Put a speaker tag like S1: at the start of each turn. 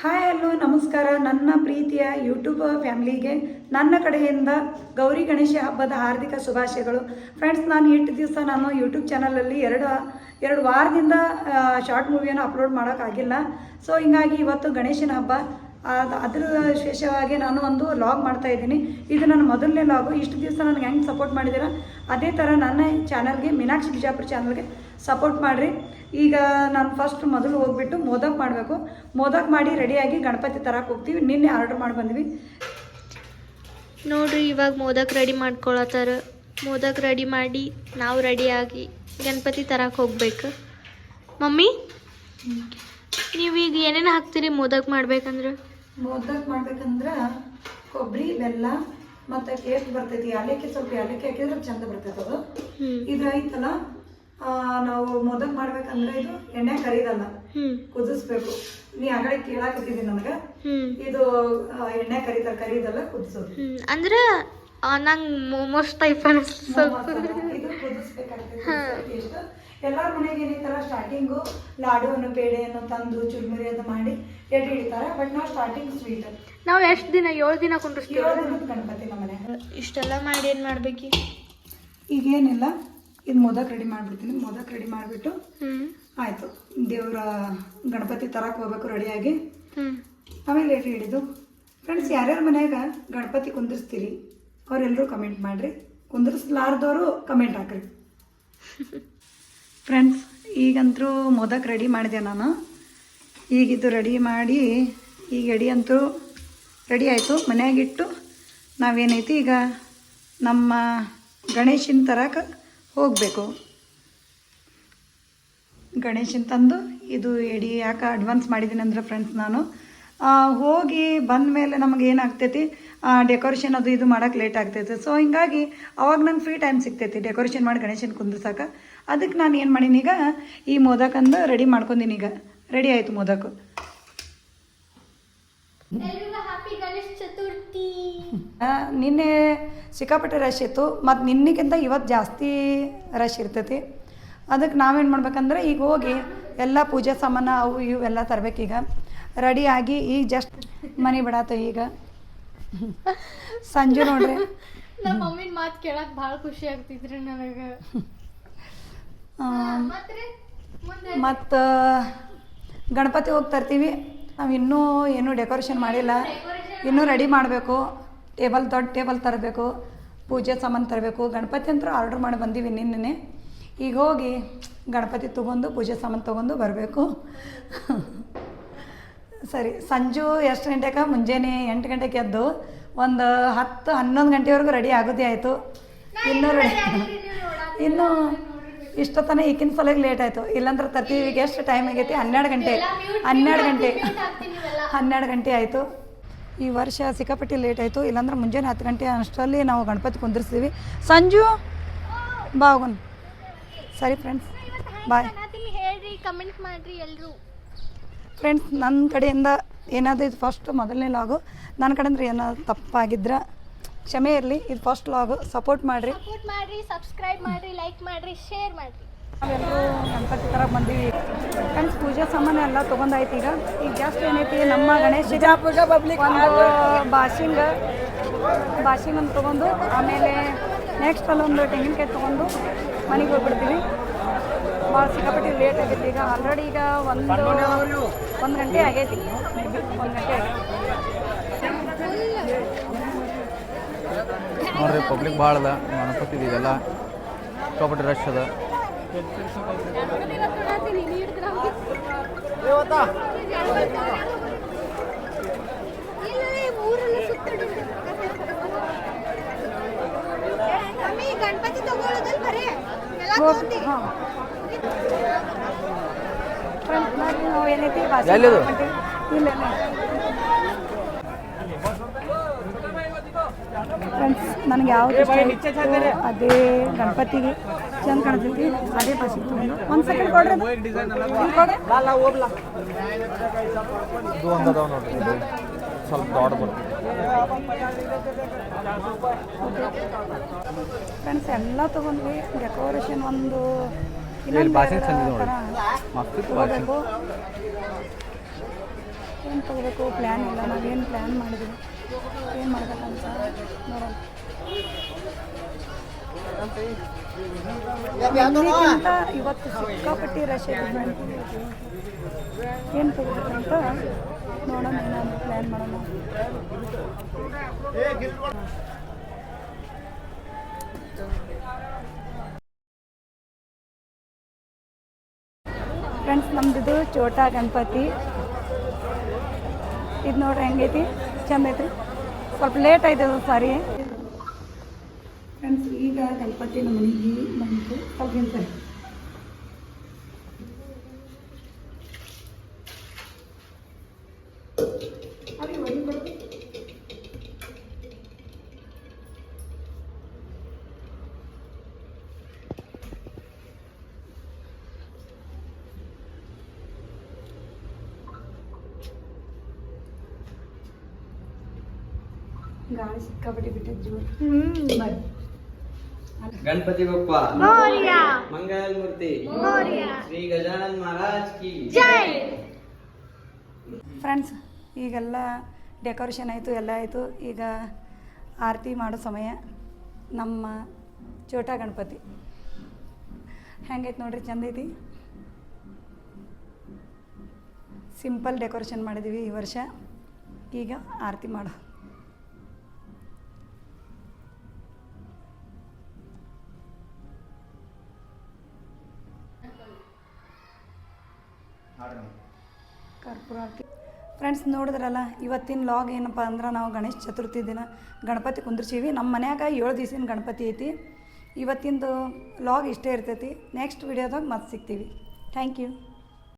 S1: Hi hello ನಮಸ್ಕಾರ. ನನ್ನ ಪ್ರೀತಿಯ ಯೂಟ್ಯೂಬ್ ಫ್ಯಾಮಿಲಿಗೆ, ನನ್ನ ಕಡೆಯಿಂದ ಗೌರಿ ಗಣೇಶ ಹಬ್ಬದ ಹಾರ್ದಿಕ ಶುಭಾಶಯಗಳು. ಫ್ರೆಂಡ್ಸ್ ನಾನು ಎಂಟು ದಿವಸ ನಾನು ಯೂಟ್ಯೂಬ್ ಚಾನಲಲ್ಲಿ ಎರಡು ಎರಡು ವಾರದಿಂದ ಶಾರ್ಟ್ ಮೂವಿಯನ್ನು ಅಪ್ಲೋಡ್ ಮಾಡೋಕ್ಕಾಗಿಲ್ಲ ಸೊ ಹಿಂಗಾಗಿ ಇವತ್ತು ಗಣೇಶನ ಹಬ್ಬ. ಅದ್ರ ವಿಶೇಷವಾಗಿ ನಾನು ಒಂದು ಲಾಗ್ ಮಾಡ್ತಾ ಇದ್ದೀನಿ. ಇದು ನನ್ನ ಮೊದಲನೇ ಲಾಗು ಇಷ್ಟು ದಿವಸ ನನಗೆ ಹೆಂಗೆ ಸಪೋರ್ಟ್ ಮಾಡಿದ್ದೀರ? ಅದೇ ಥರ ನನ್ನ ಚಾನಲ್ಗೆ ಮೀನಾಕ್ಷಿ ಬಿಜಾಪುರ ಚಾನಲ್ಗೆ ಸಪೋರ್ಟ್ ಮಾಡಿರಿ. ಈಗ ನಾನು ಫಸ್ಟ್ ಮೊದಲು ಹೋಗ್ಬಿಟ್ಟು ಮೋದಕ್ ಮಾಡಬೇಕು. ಮೋದಕ್ ಮಾಡಿ ರೆಡಿಯಾಗಿ ಗಣಪತಿ ತರಕ್ಕೆ ಹೋಗ್ತೀವಿ. ನಿನ್ನೆ ಆರ್ಡರ್ ಮಾಡಿ ಬಂದ್ವಿ.
S2: ನೋಡ್ರಿ, ಇವಾಗ ಮೋದಕ್ ರೆಡಿ ಮಾಡ್ಕೊಳತ್ತಾರ. ಮೋದಕ್ ರೆಡಿ ಮಾಡಿ ನಾವು ರೆಡಿಯಾಗಿ ಗಣಪತಿ ತರಕ್ಕೆ ಹೋಗ್ಬೇಕು. ಮಮ್ಮಿ, ನೀವೀಗ ಏನೇನು ಹಾಕ್ತೀರಿ ಮೋದಕ್ ಮಾಡ್ಬೇಕಂದ್ರೆ?
S1: ಮೋದಕ್ ಮಾಡ್ಬೇಕಂದ್ರ ಕೊಬ್ಬರಿ ಬೆಲ್ಲ ಮತ್ತು ಟೇಸ್ಟ್ ಬರ್ತೈತಿ. ಯಾಲಕ್ಕಿ ಸ್ವಲ್ಪ ಯಾಲಕ್ಕಿ ಹಾಕಿದ್ರೆ ಚಂದ ಬರ್ತೈತೆ ಅದು. ಇದು ಐತಲ್ಲ ನಾವು ಮೋದಕ್ ಮಾಡ್ಬೇಕಂದ್ರೆ ಇದು ಎಣ್ಣೆ ಕರಿದಲ್ಲ. ಕುದಿಸ್ಬೇಕು. ನೀ ಆಗಡೆ ಕೇಳಾಕತ್ತಿದ್ದಿ ನನಗೆ. ಇದು ಎಣ್ಣೆ ಕರಿದ ಕರಿದಲ್ಲ ಕುದಿಸೋದು.
S2: ಅಂದ್ರೆ ನಂಗೆ ಮೋಮೋಸ್ ಟೈಪ್ ಅನಿಸ್ತು
S1: ಇದು ಕುದಿಸ್ಬೇಕಾಗ್ತದೆ ಎಷ್ಟು ಎಲ್ಲಾರ ಮನೆಗೆ ಏನೈತಲ್ಲ ಸ್ಟಾರ್ಟಿಂಗು ಲಾಡುವನ್ನು ಪೇಡೆಯನ್ನು ತಂದು ಚುರುಮುರಿ ಅದು ಮಾಡಿ ಎಡೆ ಇಡ್ತಾರೆ. ಬಟ್ ನಾವು ಸ್ಟಾರ್ಟಿಂಗ್ ಸ್ವೀಟ್
S2: ನಾವು ಎಷ್ಟು ದಿನ ಏಳು ದಿನ ಕುಂಡ್ರಿಸ್ತೀವಿ
S1: ಏಳು ಗಣಪತಿ ನಮ್ಮ ಮನೆ.
S2: ಇಷ್ಟೆಲ್ಲ ಮಾಡಿ ಏನು ಮಾಡ್ಬೇಕು?
S1: ಈಗೇನಿಲ್ಲ. ಇದು ಮೋದಕ್ ರೆಡಿ ಮಾಡಿಬಿಡ್ತೀನಿ. ಮೋದಕ್ ರೆಡಿ ಮಾಡಿಬಿಟ್ಟು ಆಯಿತು. ದೇವರ ಗಣಪತಿ ತರಕ್ಕೆ ಹೋಗ್ಬೇಕು ರೆಡಿಯಾಗಿ. ಆಮೇಲೆ ಎಡೆ ಹಿಡಿದು. ಫ್ರೆಂಡ್ಸ್ ಯಾರ್ಯಾರ ಮನ್ಯಾಗ ಗಣಪತಿ ಕುಂದಿರ್ಸ್ತೀರಿ ಅವರೆಲ್ಲರೂ ಕಮೆಂಟ್ ಮಾಡಿರಿ. ಕುಂದಿರ್ಸ್ಲಾರ್ದವರು ಕಮೆಂಟ್ ಹಾಕ್ರಿ. ಫ್ರೆಂಡ್ಸ್ ಈಗಂತೂ ಮೋದಕ್ ರೆಡಿ ಮಾಡಿದೆ ನಾನು? ಈಗಿದ್ದು ರೆಡಿ ಮಾಡಿ ಈಗ ಎಡಿ ಅಂತೂ ರೆಡಿ ಆಯಿತು. ಮನೆಯಾಗಿಟ್ಟು ನಾವೇನೈತಿ ಈಗ ನಮ್ಮ ಗಣೇಶನ ತರಕ ಹೋಗಬೇಕು. ಗಣೇಶನ ತಂದು ಇದು ಎಡಿ ಯಾಕೆ ಅಡ್ವಾನ್ಸ್ ಮಾಡಿದ್ದೀನಿ ಅಂದ್ರೆ ಫ್ರೆಂಡ್ಸ್ ನಾನು ಹೋಗಿ ಬಂದ ಮೇಲೆ ನಮಗೆ ಏನಾಗ್ತೈತಿ? ಡೆಕೋರೇಷನ್ ಅದು ಇದು ಮಾಡೋಕ್ಕೆ ಲೇಟ್ ಆಗ್ತೈತೆ. ಸೊ ಹಿಂಗಾಗಿ ಅವಾಗ ನಂಗೆ ಫ್ರೀ ಟೈಮ್ ಸಿಗ್ತೈತಿ. ಡೆಕೋರೇಷನ್ ಮಾಡಿ ಗಣೇಶನ ಕುಂದ್ರಸಕ್ಕೆ ಅದಕ್ಕೆ ನಾನು ಏನು ಮಾಡೀನಿ ಈಗ ಈ ಮೋದಕಂದು ರೆಡಿ ಮಾಡ್ಕೊಂಡೀನಿ ಈಗ. ರೆಡಿ ಆಯಿತು ಮೋದಕು.
S2: ಹ್ಯಾಪಿ ಗಣೇಶ ಚತುರ್ಥಿ.
S1: ನಿನ್ನೆ ಸಿಕ್ಕಾಪಟ್ಟೆ ರಶ್ ಇತ್ತು. ಮತ್ತು ನಿನ್ನೆಗಿಂತ ಇವತ್ತು ಜಾಸ್ತಿ ರಶ್ ಇರ್ತೈತಿ. ಅದಕ್ಕೆ ನಾವೇನು ಮಾಡ್ಬೇಕಂದ್ರೆ ಈಗ ಹೋಗಿ ಎಲ್ಲ ಪೂಜೆ ಸಾಮಾನು ಅವು ಇವೆಲ್ಲ ಎಲ್ಲ ತರಬೇಕೀಗ ರೆಡಿ ಆಗಿ ಈಗ ಜಸ್ಟ್ ಮನೆ ಬಿಡಾತ ಈಗ. ಸಂಜೆ ನೋಡ್ರಿ.
S2: ನಮ್ಮ ಮಮ್ಮಿನ ಮಾತು ಕೇಳಕ್ಕೆ ಭಾಳ ಖುಷಿ ಆಗ್ತಿದ್ರಿ ನನಗೆ.
S1: ಮತ್ತು? ಗಣಪತಿ ಹೋಗಿ ತರ್ತೀವಿ. ನಾವು ಇನ್ನೂ ಏನೂ ಡೆಕೋರೇಷನ್ ಮಾಡಿಲ್ಲ. ಇನ್ನೂ ರೆಡಿ ಮಾಡಬೇಕು. ಟೇಬಲ್ ದೊಡ್ಡ ಟೇಬಲ್ ತರಬೇಕು. ಪೂಜೆ ಸಾಮಾನು ತರಬೇಕು. ಗಣಪತಿ ಅಂತ ಆರ್ಡ್ರ್ ಮಾಡಿ ಬಂದೀವಿ ನಿನ್ನೆ ಈಗ ಹೋಗಿ ಗಣಪತಿ ತೊಗೊಂಡು ಪೂಜೆ ಸಾಮಾನು ತೊಗೊಂಡು ಬರಬೇಕು. ಸರಿ ಸಂಜು ಎಷ್ಟು ಗಂಟೆಗೆ ಮುಂಜಾನೆ ಎಂಟು ಗಂಟೆಗೆ ಎದ್ದು ಒಂದು ಹತ್ತು ಹನ್ನೊಂದು ಗಂಟೆವರೆಗೂ ರೆಡಿ ಆಗೋದೇ ಆಯಿತು. ಇನ್ನೂ ರೆಡಿ ಇನ್ನೂ ಇಷ್ಟೊತ್ತನ ಈಗಿನ ಸಲಗೆ ಲೇಟ್ ಆಯ್ತು. ಇಲ್ಲಾಂದ್ರೆ ತರ್ತಿ ಈಗ ಎಷ್ಟು ಟೈಮ್ ಆಗೈತಿ? ಹನ್ನೆರಡು ಗಂಟೆ. ಹನ್ನೆರಡು ಗಂಟೆ. ಹನ್ನೆರಡು ಗಂಟೆ ಆಯಿತು. ಈ ವರ್ಷ ಸಿಕ್ಕಾಪಟ್ಟಿ ಲೇಟ್ ಆಯಿತು. ಇಲ್ಲಾಂದ್ರೆ ಮುಂಜಾನೆ ಹತ್ತು ಗಂಟೆ ಅಷ್ಟರಲ್ಲಿ ನಾವು ಗಣಪತಿ ಕುಂದಿರ್ಸ್ತೀವಿ. ಸಂಜು, ಬಾ ಸರಿ ಫ್ರೆಂಡ್ಸ್ ಬಾಯ್
S2: ಹೇಳ್ರಿ ಕಮೆಂಟ್ ಮಾಡಿರಿ ಎಲ್ಲರೂ
S1: ಫ್ರೆಂಡ್ಸ್ ನನ್ನ ಕಡೆಯಿಂದ ಏನಾದರೂ ಇದು ಫಸ್ಟ್ ಮೊದಲನೇ ಲಾಗು ನನ್ನ ಕಡೆಯಿಂದ ಏನಾದ್ರು ತಪ್ಪಾಗಿದ್ರೆ ಕ್ಷಮೆ ಇರಲಿ ಇದು ಫಸ್ಟ್ ಲಾಗು ಸಪೋರ್ಟ್ ಮಾಡಿರಿ.
S2: ಸಪೋರ್ಟ್ ಮಾಡ್ರಿ ಸಬ್ಸ್ಕ್ರೈಬ್ ಮಾಡ್ರಿ ಲೈಕ್ ಮಾಡ್ರಿ ಶೇರ್ ಮಾಡ್ರಿ.
S1: ನಾವೆಲ್ಲರೂ ಗಣಪತಿ ಥರ ಬಂದೀವಿ. ಫ್ರೆಂಡ್ಸ್ ಪೂಜೆ ಸಾಮಾನು ಎಲ್ಲ ತೊಗೊಂಡಾಯ್ತು ಈಗ. ಈಗ ಜಾಸ್ತಿ ಏನೈತಿ? ನಮ್ಮ ಗಣೇಶ ಒಂದು ಬಾಶಿಂಗ್ ಬಾಶಿಂಗ್ ಅಂತ ತೊಗೊಂಡು ಆಮೇಲೆ ನೆಕ್ಸ್ಟ್ ಅಲ್ಲೊಂದು ತೆಂಗಿನಕಾಯಿ ತೊಗೊಂಡು ಮನೆಗೆ ಹೋಗ್ಬಿಡ್ತೀವಿ. ಭಾಳ ಸಿಕ್ಕಾಪಟ್ಟಿ ಲೇಟ್ ಆಗೈತಿ ಈಗ. ಆಲ್ರೆಡಿ ಈಗ ಒಂದು ಒಂದು ಗಂಟೆ ಆಗೈತಿ. ಒಂದು ಗಂಟೆ ಆಗೈತಿ.
S3: ನೋಡ್ರಿ ಪಬ್ಲಿಕ್ ಭಾಳ ಅದ. ಗಣಪತಿ ಇದೆಲ್ಲ. ಸಿಕ್ಕಾಪಟ್ಟೆ ರಶ್ ಅದ.
S2: ಗಣಪತಿ ತಗೊಳ್ಳೋದಲ್ಲ ಬರೀ.
S1: ಎಲ್ಲ
S3: ಎಲ್ಲಿದು?
S1: ಇಲ್ಲ. ಫ್ರೆಂಡ್ಸ್ ನನಗೆ ಯಾವ್ದು ಇಷ್ಟ ಆಯ್ತು ಅದೇ ಗಣಪತಿಗೆ ಚಂದ ಕಾಣಿಸ್ತೈತಿ. ಅದೇ ಬಾಸಿ ತೊಗೊಂಡು ಒಂದು. ಸೆಕೆಂಡ್ ಕೊಡ್ರಿ ಅದು. ಇಲ್ಲಿ ಕೊಡ್ರಿ.
S3: ಇದು ಒಂದು ಅದಾವ ನೋಡ್ರಿ ಇದು ಸ್ವಲ್ಪ ದೊಡ್ಡ ಬರ್ತದೆ
S1: ಫ್ರೆಂಡ್ಸ್ ಎಲ್ಲ ತಗೊಂಡ್ವಿ. ಡೆಕೋರೇಷನ್ ಒಂದು
S3: ಇಲ್ಲಿ ಬಾಸಿಂಗ್ ಚಂದ ನೋಡಿ ಮಸ್ತ್
S1: ಏನು ತಗೋಬೇಕು? ಪ್ಲ್ಯಾನ್ ಇಲ್ಲ. ನಾವೇನು ಪ್ಲ್ಯಾನ್ ಮಾಡಿದ್ವಿ. ಏನು ಮಾಡ್ಬೇಕಂತ ನೋಡೋಣ ಇವತ್ತು ಸಿಕ್ಕಾಪಟ್ಟಿ ರಶ್ ಇದೆ ಏನು ತಗೋಬೇಕಂತ ನೋಡೋಣ, ಏನಾದ್ರು ಪ್ಲ್ಯಾನ್ ಮಾಡೋಣ. ಫ್ರೆಂಡ್ಸ್ ನಮ್ದಿದು ಚೋಟಾ ಗಣಪತಿ. ಇದು ನೋಡ್ರಿ ಹೆಂಗೈತಿ? ಚಂದ ಐತಿ ಸ್ವಲ್ಪ ಲೇಟ್ ಆಯ್ತು ಸಾರಿ. ಫ್ರೆಂಡ್ಸ್ ಈಗ ಗಣಪತಿ ನಮ್ಮ ಮನೆಗೆ ಬಂತು. ಸ್ವಲ್ಪ ಗಾಳಿ ಸಿಕ್ಕಾಪಟ್ಟೆ ಬಿಟ್ಟಿದ್ರು ಗಣಪತಿ
S4: ಬಪ್ಪ. ಮಂಗಲ್ ಮೂರ್ತಿ ಶ್ರೀ ಗಜಾನನ್ ಮಹಾರಾಜ್ ಕಿ. ಜೈ.
S1: ಫ್ರೆಂಡ್ಸ್ ಈಗೆಲ್ಲ ಡೆಕೋರೇಷನ್ ಆಯಿತು ಎಲ್ಲ ಆಯಿತು. ಈಗ ಆರತಿ ಮಾಡೋ ಸಮಯ. ನಮ್ಮ ಚೋಟಾ ಗಣಪತಿ. ಹೆಂಗೈತೆ ನೋಡ್ರಿ ಚಂದ ಐತಿ? ಸಿಂಪಲ್ ಡೆಕೋರೇಷನ್ ಮಾಡಿದ್ದೀವಿ ಈ ವರ್ಷ. ಈಗ ಆರತಿ ಮಾಡೋ. ಫ್ರೆಂಡ್ಸ್ ನೋಡಿದ್ರಲ್ಲ, ಇವತ್ತಿನ ಲಾಗ್ ಏನಪ್ಪ ಅಂದ್ರೆ ನಾವು ಗಣೇಶ ಚತುರ್ಥಿ ದಿನ ಗಣಪತಿ ಕುಂದ್ರಿಸೀವಿ. ನಮ್ಮ ಮನ್ಯಾಗ ಏಳು ದಿವಸಿನ ಗಣಪತಿ ಐತಿ. ಇವತ್ತಿಂದು ಲಾಗ್ ಇಷ್ಟೇ ಇರ್ತೈತಿ. ನೆಕ್ಸ್ಟ್ ವಿಡಿಯೋದಾಗ ಮತ್ತೆ ಸಿಗ್ತೀವಿ. Thank you